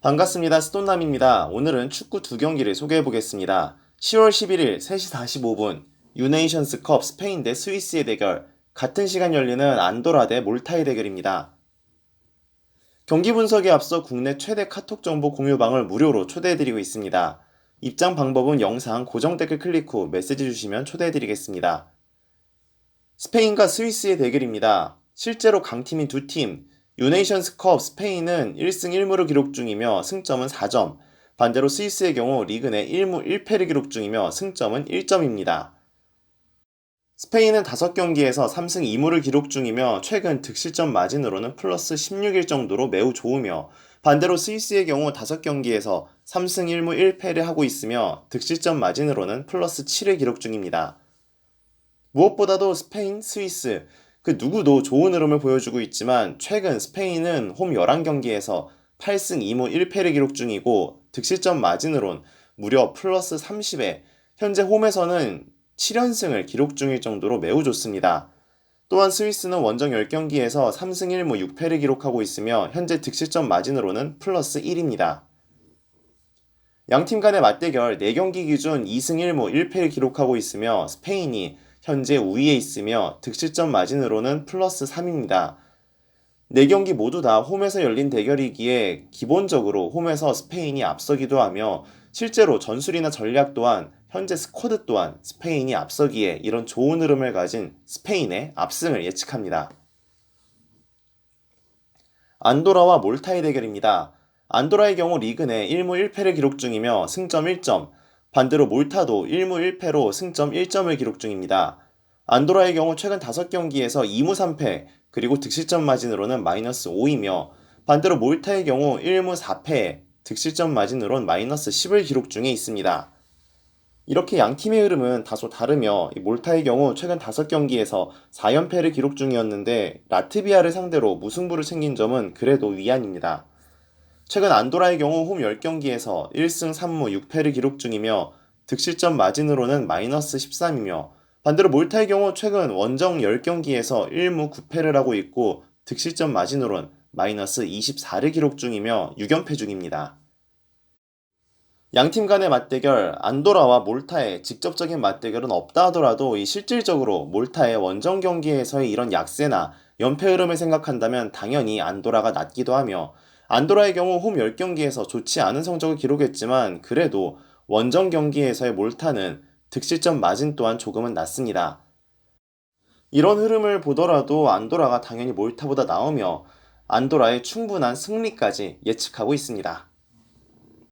반갑습니다. 스톤남입니다. 오늘은 축구 두 경기를 소개해 보겠습니다. 10월 11일 3시 45분 유네이션스컵 스페인 대 스위스의 대결 같은 시간 열리는 안도라 대 몰타의 대결입니다. 경기 분석에 앞서 국내 최대 카톡 정보 공유방을 무료로 초대해 드리고 있습니다. 입장 방법은 영상 고정 댓글 클릭 후 메시지 주시면 초대해 드리겠습니다. 스페인과 스위스의 대결입니다. 실제로 강팀인 두 팀, 유네이션스컵 스페인은 1승 1무를 기록 중이며 승점은 4점, 반대로 스위스의 경우 리그 내 1무 1패를 기록 중이며 승점은 1점입니다. 스페인은 5경기에서 3승 2무를 기록 중이며 최근 득실점 마진으로는 플러스 16일 정도로 매우 좋으며 반대로 스위스의 경우 5경기에서 3승 1무 1패를 하고 있으며 득실점 마진으로는 플러스 7을 기록 중입니다. 무엇보다도 스페인, 스위스 그 누구도 좋은 흐름을 보여주고 있지만 최근 스페인은 홈 11경기에서 8승 2무 1패를 기록 중이고 득실점 마진으론 무려 플러스 30에 현재 홈에서는 7연승을 기록 중일 정도로 매우 좋습니다. 또한 스위스는 원정 10경기에서 3승 1무 6패를 기록하고 있으며 현재 득실점 마진으로는 플러스 1입니다. 양팀 간의 맞대결 4경기 기준 2승 1무 1패를 기록하고 있으며 스페인이 현재 우위에 있으며 득실점 마진으로는 플러스 3입니다. 4경기 모두 다 홈에서 열린 대결이기에 기본적으로 홈에서 스페인이 앞서기도 하며 실제로 전술이나 전략 또한 현재 스쿼드 또한 스페인이 앞서기에 이런 좋은 흐름을 가진 스페인의 압승을 예측합니다. 안도라와 몰타의 대결입니다. 안도라의 경우 리그 내 1무 1패를 기록 중이며 승점 1점, 반대로 몰타도 1무 1패로 승점 1점을 기록 중입니다. 안도라의 경우 최근 5경기에서 2무 3패, 그리고 득실점 마진으로는 마이너스 5이며 반대로 몰타의 경우 1무 4패, 득실점 마진으론 마이너스 10을 기록 중에 있습니다. 이렇게 양 팀의 흐름은 다소 다르며 몰타의 경우 최근 5경기에서 4연패를 기록 중이었는데 라트비아를 상대로 무승부를 챙긴 점은 그래도 위안입니다. 최근 안도라의 경우 홈 10경기에서 1승 3무 6패를 기록 중이며 득실점 마진으로는 마이너스 13이며 반대로 몰타의 경우 최근 원정 10경기에서 1무 9패를 하고 있고 득실점 마진으론 마이너스 24를 기록 중이며 6연패 중입니다. 양팀 간의 맞대결 안도라와 몰타의 직접적인 맞대결은 없다 하더라도 이 실질적으로 몰타의 원정 경기에서의 이런 약세나 연패 흐름을 생각한다면 당연히 안도라가 낫기도 하며 안도라의 경우 홈 10경기에서 좋지 않은 성적을 기록했지만 그래도 원정 경기에서의 몰타는 득실점 마진 또한 조금은 낮습니다. 이런 흐름을 보더라도 안도라가 당연히 몰타보다 나으며 안도라의 충분한 승리까지 예측하고 있습니다.